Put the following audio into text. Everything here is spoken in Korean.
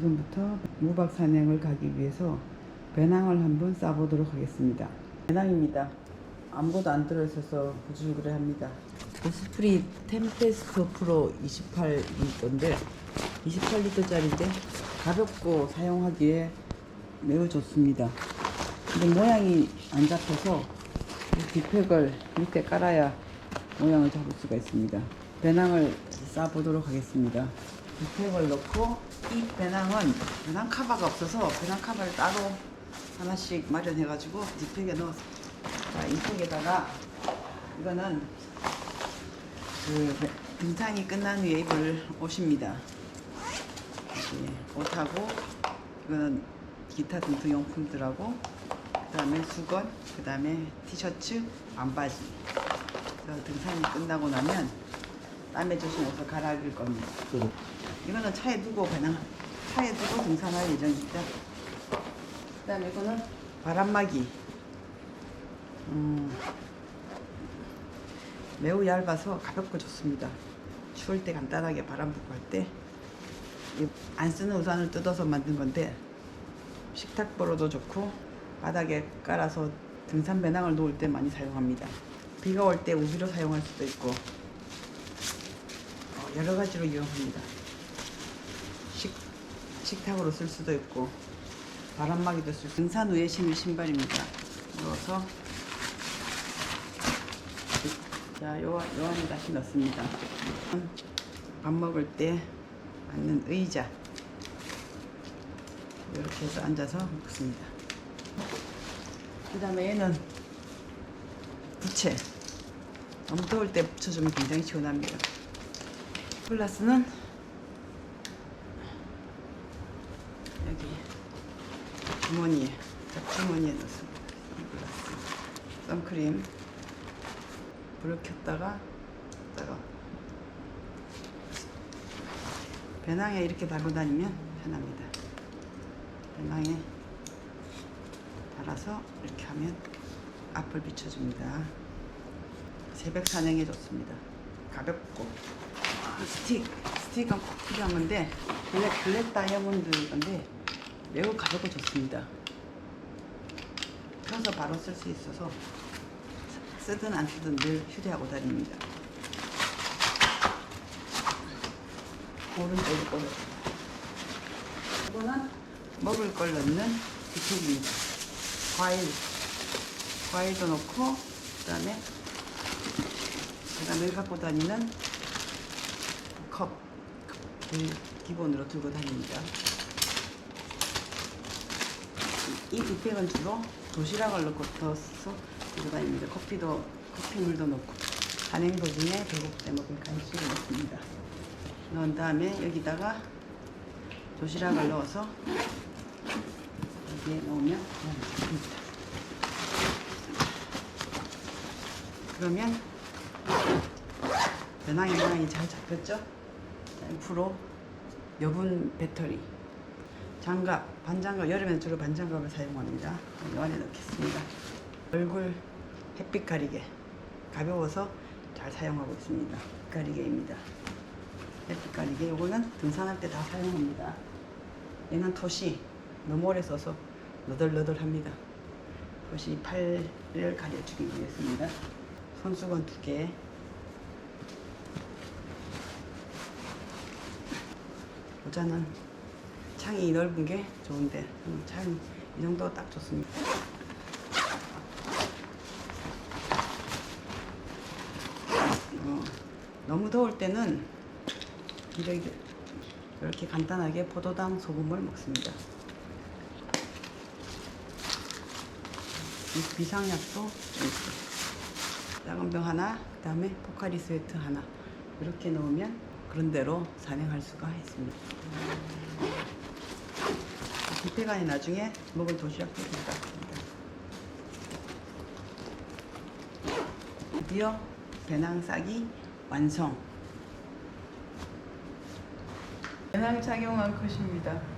2박 3일을 가기 위해서 배낭을 한번 싸보도록 하겠습니다. 배낭입니다. 아무것도 안 들어있어서 부들그레 합니다. 오스프리 템페스터 프로 28리터인데 28리터짜리인데 가볍고 사용하기에 매우 좋습니다. 근데 모양이 안 잡혀서 이 뒷팩을 밑에 깔아야 모양을 잡을 수가 있습니다. 배낭을 싸보도록 하겠습니다. 뒷팩을 넣고 이 배낭은 배낭 카바가 없어서 배낭 카바를 따로 하나씩 마련해가지고 뒷팩에 넣었습니다. 자, 이 팩에다가 이거는 그 등산이 끝난 후에 입을 옷입니다. 예, 옷하고 이거는 기타 등등 용품들하고 그 다음에 수건, 그 다음에 티셔츠, 반바지. 등산이 끝나고 나면 땀에 젖은 옷을 갈아입을 겁니다. 이거는 차에 두고 그냥 차에 두고 등산할 예정입니다. 그다음에 이거는 바람막이. 음, 매우 얇아서 가볍고 좋습니다. 추울 때 간단하게 바람 불고 할 때 안 쓰는 우산을 뜯어서 만든 건데 식탁 보러도 좋고 바닥에 깔아서 등산 배낭을 놓을 때 많이 사용합니다. 비가 올 때 우비로 사용할 수도 있고 어, 여러 가지로 이용합니다. 식, 식탁으로 쓸 수도 있고 바람막이도 쓸 수. 등산 후에 신을 신발입니다. 넣어서 자, 요, 요 안에 다시 넣습니다. 밥 먹을 때 앉는 의자. 이렇게 해서 앉아서 먹습니다. 그 다음에 얘는 부채. 너무 더울 때 붙여주면 굉장히 시원합니다. 플러스는 여기 주머니에, 주머니에 넣습니다. 선크림. 불을 켰다가 따가 배낭에 이렇게 달고 다니면 편합니다. 배낭에 달아서 이렇게 하면 앞을 비춰줍니다. 새벽 산행에 좋습니다. 가볍고 이 스틱 스틱은 꼭 필요한 건데 블랙 블랙 다이아몬드 건데 매우 가볍고 좋습니다. 펴서 바로 쓸 수 있어서 쓰든 안 쓰든 늘 휴대하고 다닙니다. 오른쪽으로 꺼내. 이거는 먹을 걸 넣는 디테일입니다. 과일, 과일도 넣고 그 다음에 제가 늘 갖고 다니는 컵, 그 기본으로 들고 다닙니다. 이 뒷백은 주로 도시락을 넣고 넣어서 들고 다닙니다. 커피도 커피물도 넣고 산행 도중에 배고플 때 먹을 간식을 넣습니다. 넣은 다음에 여기다가 도시락을 넣어서 여기에 넣으면 됩니다. 그러면 배낭이 모양이 잘 잡혔죠? 자, 옆으로 여분 배터리 장갑, 반장갑, 여름에는 주로 반장갑을 사용합니다. 이 안에 넣겠습니다. 얼굴 햇빛 가리개 가벼워서 잘 사용하고 있습니다. 가리개입니다. 햇빛 가리개 요거는 등산할 때 다 사용합니다. 얘는 토시 너무 오래 써서 너덜너덜합니다. 토시 팔을 가려주기 위해서입니다. 손수건 두 개. 모자는 창이 넓은 게 좋은데 음, 창이 이 정도 딱 좋습니다. 어, 너무 더울 때는 이렇게, 이렇게 간단하게 포도당 소금을 먹습니다. 이 비상약도 있고 작은 병 하나, 그 다음에 포카리 스웨트 하나 이렇게 넣으면 그런 대로 산행할 수가 있습니다. 뒷배관이 나중에 먹을 도시락도 들어갔습니다. 드디어 배낭 싸기 완성. 배낭 착용한 컷입니다.